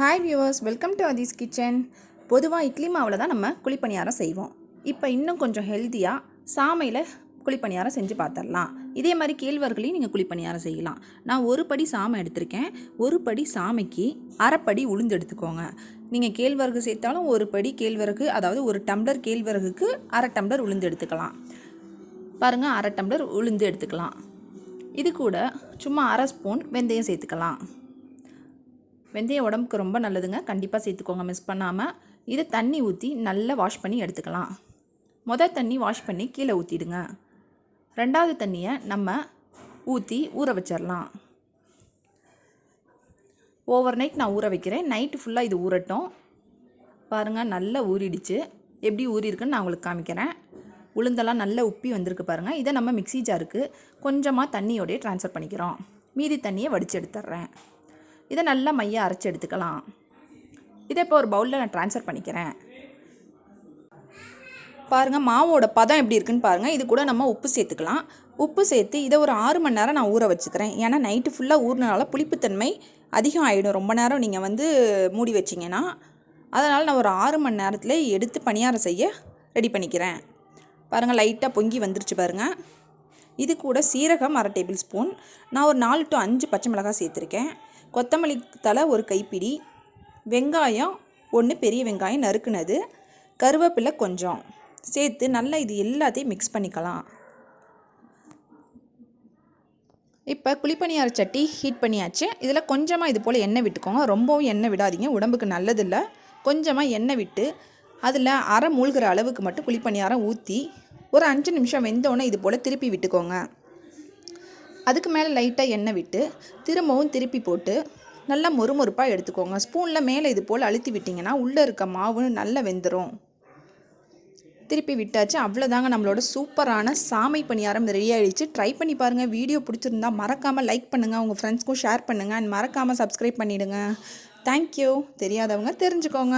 Hi viewers welcome to Athee's kitchen பொதுவாக இட்லி மாவில் தான் நம்ம குழிப்பணியாரம் செய்வோம். இப்போ இன்னும் கொஞ்சம் ஹெல்த்தியாக சாமையில் குழிப்பணியாரம் செஞ்சு பார்த்துடலாம் இதே மாதிரி கேழ்வர்களையும் நீங்கள் குழிப்பணியாரம் செய்யலாம். நான் ஒரு படி சாமை எடுத்திருக்கேன். ஒரு படி சாமைக்கு அரைப்படி உளுந்து எடுத்துக்கோங்க. நீங்கள் கேழ்வரகு சேர்த்தாலும் ஒரு படி கேழ்வரகு அதாவது ஒரு டம்ளர் கேழ்வரகுக்கு அரை டம்ளர் உளுந்து எடுத்துக்கலாம். பாருங்கள் அரை டம்ளர் உளுந்து எடுத்துக்கலாம். இது கூட சும்மா அரை ஸ்பூன் வெந்தயம் சேர்த்துக்கலாம். வெந்தயம் உடம்புக்கு ரொம்ப நல்லதுங்க. கண்டிப்பாக சேர்த்துக்கோங்க மிஸ் பண்ணாமல் இதை தண்ணி ஊற்றி நல்லா வாஷ் பண்ணி எடுத்துக்கலாம். மொதல் தண்ணி வாஷ் பண்ணி கீழே ஊற்றிடுங்க ரெண்டாவது தண்ணியை நம்ம ஊற்றி ஊற வச்சிடலாம் ஓவர் நைட் நான் ஊற வைக்கிறேன். நைட்டு ஃபுல்லாக இது ஊறட்டும். பாருங்கள் நல்லா ஊறிடுச்சு. எப்படி ஊறியிருக்குன்னு நான் உங்களுக்கு காமிக்கிறேன். உளுந்தெல்லாம் நல்லா உப்பி வந்திருக்கு பாருங்கள் இதை நம்ம மிக்ஸி ஜாருக்கு கொஞ்சமாக தண்ணியோடய ட்ரான்ஸ்ஃபர் பண்ணிக்கிறோம். மீதி தண்ணியை வடித்து எடுத்துட்றேன் இதை நல்லா மைய அரைச்சி எடுத்துக்கலாம். இதை இப்போ ஒரு பவுலில் நான் ட்ரான்ஸ்ஃபர் பண்ணிக்கிறேன். பாருங்கள் மாவோட பதம் எப்படி இருக்குன்னு பாருங்கள் இது கூட நம்ம உப்பு சேர்த்துக்கலாம். உப்பு சேர்த்து இதை ஒரு ஆறு மணி நேரம் நான் ஊற வச்சுக்கிறேன். ஏன்னா நைட்டு ஃபுல்லாக ஊறினால புளிப்புத்தன்மை அதிகம் ஆகிடும் ரொம்ப நேரம் நீங்கள் வந்து மூடி வச்சிங்கன்னா அதனால் நான் ஒரு ஆறு மணி நேரத்தில் எடுத்து பணியாரம் செய்ய ரெடி பண்ணிக்கிறேன். பாருங்கள் லைட்டாக பொங்கி வந்துருச்சு பாருங்கள் இது கூட சீரகம் அரை டேபிள் ஸ்பூன். நான் ஒரு நாலு டு அஞ்சு பச்சை மிளகாய் சேர்த்துருக்கேன். கொத்தமல்லி தலை ஒரு கைப்பிடி வெங்காயம் ஒன்று பெரிய வெங்காயம் நறுக்குனது கருவேப்பிலை கொஞ்சம் சேர்த்து நல்லா இது எல்லாத்தையும் மிக்ஸ் பண்ணிக்கலாம். இப்போ குழிப்பணியார சட்டி ஹீட் பண்ணியாச்சு. இதில் கொஞ்சமாக இது போல் எண்ணெய் விட்டுக்கோங்க. ரொம்பவும் எண்ணெய் விடாதீங்க. உடம்புக்கு நல்லதில்லை. கொஞ்சமாக எண்ணெய் விட்டு அதில் அரை மூழ்கிற அளவுக்கு மட்டும் குழிப்பணியாரம் ஊற்றி ஒரு அஞ்சு நிமிஷம் வெந்தோடனே இது போல் திருப்பி விட்டுக்கோங்க. அதுக்கு மேலே லைட்டாக எண்ணெய் விட்டு திரும்பவும் திருப்பி போட்டு நல்லா மொறுமொறுப்பாக எடுத்துக்கோங்க. ஸ்பூனில் மேலே இது போல் அழுத்தி விட்டிங்கன்னா உள்ளே இருக்க மாவு நல்லா வெந்துடும் திருப்பி விட்டாச்சு. அவ்வளோதாங்க நம்மளோட சூப்பரான சாமை பணியாரம் ரெடி ஆகிடுச்சு ட்ரை பண்ணி பாருங்கள் வீடியோ பிடிச்சிருந்தா மறக்காமல் லைக் பண்ணுங்கள் உங்கள் ஃப்ரெண்ட்ஸ்க்கும் ஷேர் பண்ணுங்கள் அண்ட் மறக்காமல் சப்ஸ்கிரைப் பண்ணிவிடுங்க தேங்க்யூ தெரியாதவங்க தெரிஞ்சுக்கோங்க.